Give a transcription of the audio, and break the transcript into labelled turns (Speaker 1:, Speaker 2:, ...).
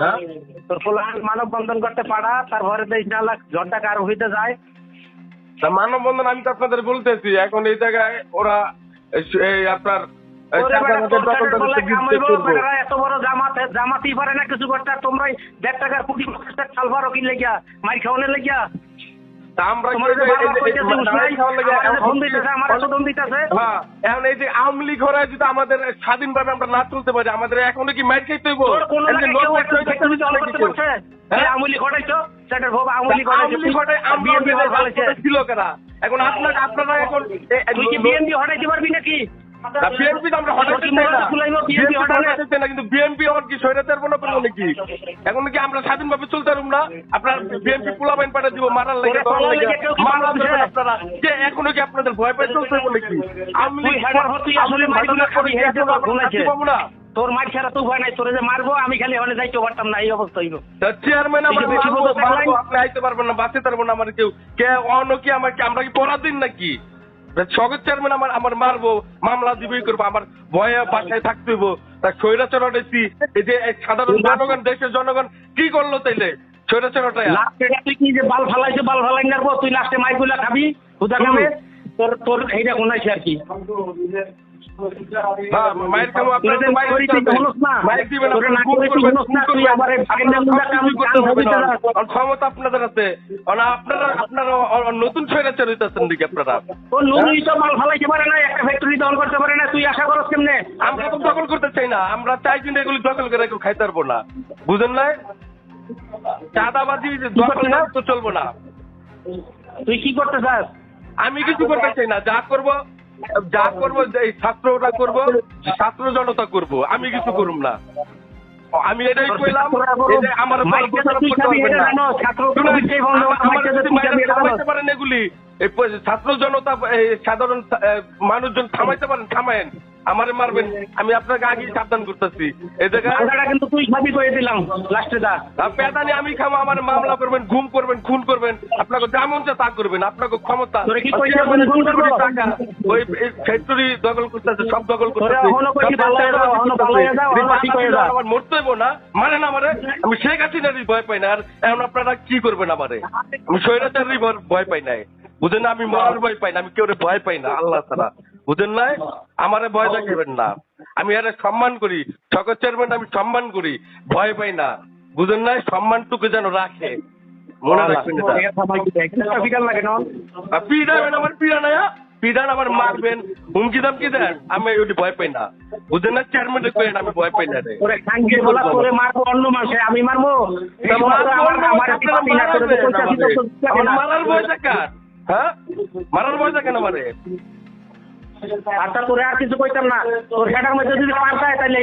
Speaker 1: হ্যাঁ?
Speaker 2: করতে পারা তারপরে তো ইনশাআল্লাহ ঝড়টা কার হইতে যায়।
Speaker 1: তা আমি তো আপনাদের বলতেছি এখন এই জায়গায় ওরা এই- আপনার
Speaker 2: এত বড় জামাত জামাতই পারে না কিছু করতে তোমরা দেড় টাকার কোটি কিনলে গিয়া মাই খাওয়ানোর লেগিয়া। আমাদের।
Speaker 1: হ্যাঁ, এখন এই যে আওয়ামী লীগ হরায় যদি আমাদের স্বাধীনভাবে আমরা না চলতে পারি আমাদের এখনও কি ম্যাচ খেতে হইব? হ্যাঁ? এখন আপনার আপনারা এখন
Speaker 2: তুই কি বিএনপি হটাইতে পারবি নাকি
Speaker 1: বিএনপি আমরা হঠাৎ না। কিন্তু বিএনপি আমার কি স্বৈরাচার মনে করব নাকি? এখন কি আমরা স্বাধীনভাবে চলতে পারব না? আপনার বিএনপি পোলাবাইন পাঠা দিব মারার লাগে? দেবেন আপনারা যে এখনও কি আপনাদের ভয় চলতে হবে নাকি? পাবো না।
Speaker 2: তোর মার ছাড়া তো উপায় নাই তোরে যে মারবো আমি খালি হলে যাইতে পারতাম না এই অবস্থা হইব।
Speaker 1: চেয়ারম্যান আপনি আইতে পারবেন না বাঁচতে পারব না আমার কেউ কে অন্য কি আমার কি আমরা কি পরাধীন নাকি? সগত চেয়ারম্যান আমার আমার মারবো মামলা দিবই করব আমার ভয়ে বাসায় থাকতে হইব। তা স্বৈরাচার হটাইছি এই যে সাধারণ জনগণ দেশের জনগণ কি করল তাইলে? স্বৈরাচার হটাইয়া
Speaker 2: লাস্টে কি যে বাল ফালাইছে বাল ফালাই নারবো তুই লাস্টে মাইকুলা খাবি হুদা খাবে? তোর তোর এইটা কোনাইছে আর কি
Speaker 1: মায়ের কামো আপনারা
Speaker 2: তোরে
Speaker 1: তো মাইক
Speaker 2: করি
Speaker 1: দিতে
Speaker 2: তুই
Speaker 1: হবে।
Speaker 2: হনস না।
Speaker 1: মাইক দিবেন,
Speaker 2: তোরে
Speaker 1: আপনি
Speaker 2: না
Speaker 1: খুন
Speaker 2: করে তুই
Speaker 1: করবেন,
Speaker 2: না, তুই
Speaker 1: করবেন।
Speaker 2: আবার এই ফাইনাল
Speaker 1: আপনারা
Speaker 2: গুলা
Speaker 1: সব
Speaker 2: কাম-
Speaker 1: কিছুই করতে
Speaker 2: কাম
Speaker 1: হবে
Speaker 2: হইতে
Speaker 1: না।
Speaker 2: না।
Speaker 1: আর ক্ষমতা আপনাদের আছে আর আপনারা আপনারা অ- অ- নতুন স্বৈরাচার হইতেছেন নাকি আপনারা
Speaker 2: তোর নুনুই তো মাল ফালাইতে পারে না একটা ফ্যাক্টরি দখল করতে পারে না তুই আশা করস কেমনে
Speaker 1: আমরা তো দখল করতে চাই না আমরা চাই কিন্তু এগুলি দখল করে কেউ খাইতে পারব না বুঝেন না চাঁদাবাজি দখল না তো চলবো না
Speaker 2: তুই কি করতে চাস
Speaker 1: আমি কিছু করতে চাই না? যা করব যা করব এই ছাত্ররা করব ছাত্র জনতা করব আমি কিছু করুম না। আমি এটাই কইলাম যে আমার পারেন এগুলি। এই ছাত্র জনতা সাধারণ মানুষজন থামাইতে পারেন থামায়েন। আমারে মারবেন। আমি আপনাকে আগেই সাবধান করতেছি। এই জায়গায়
Speaker 2: মালটাটা কিন্তু তুই খাবি করে দিলাম লাস্টে দা
Speaker 1: পেদানি আমি খাব আমার মামলা করবেন ঘুম করবেন খুন করবেন। আপনাকে যা মন চায় তা করবেন আপনাকে ক্ষমতা। টাকা ওই ফ্যাক্টরি দখল করতেছে সব দখল করতেছে। আমার মরতে হইব না। মানে না আমারে আমি শেখ হাসিনারই ভয় পাই না। আর এখন আপনারা কি করবেন আমারে? আমি স্বৈরাচারই ভয়- ভয় পাই নাই। বুঝেন না আমি মরার ভয় পাই না আমি কেউ ভয় পাই না আল্লাহ তারা বুঝেন নাই? আমারে ভয় দেখাবেন না। আমি আরে সম্মান করি। সকল চেয়ারম্যান আমি সম্মান করি। ভয় পাই না। বুঝেন নাই? সম্মানটুকু যেন রাখে। মনে রাখবেন এটা।
Speaker 2: বিকাল লাগে না?
Speaker 1: আর পিড়াবেন আমার পিড়া না পিড়ান আমার মারবেন। হুমকি দামকি দেন। আমি ওটি ভয় পাই না। বুঝেন না চেয়ারম্যান কইেন আমি ভয় পাই না রে।
Speaker 2: মারবো অন্য মানুষে আমি মারবো?
Speaker 1: মারার
Speaker 2: আমার
Speaker 1: ভয়
Speaker 2: আমার
Speaker 1: আমারে। আমার কার হ্যাঁ? মারার ভয়টা কেন মারে
Speaker 2: আচ্ছা তোরে আর কিছু কইতাম না। তোর সেটার মধ্যে যদি পারতায় তাহলে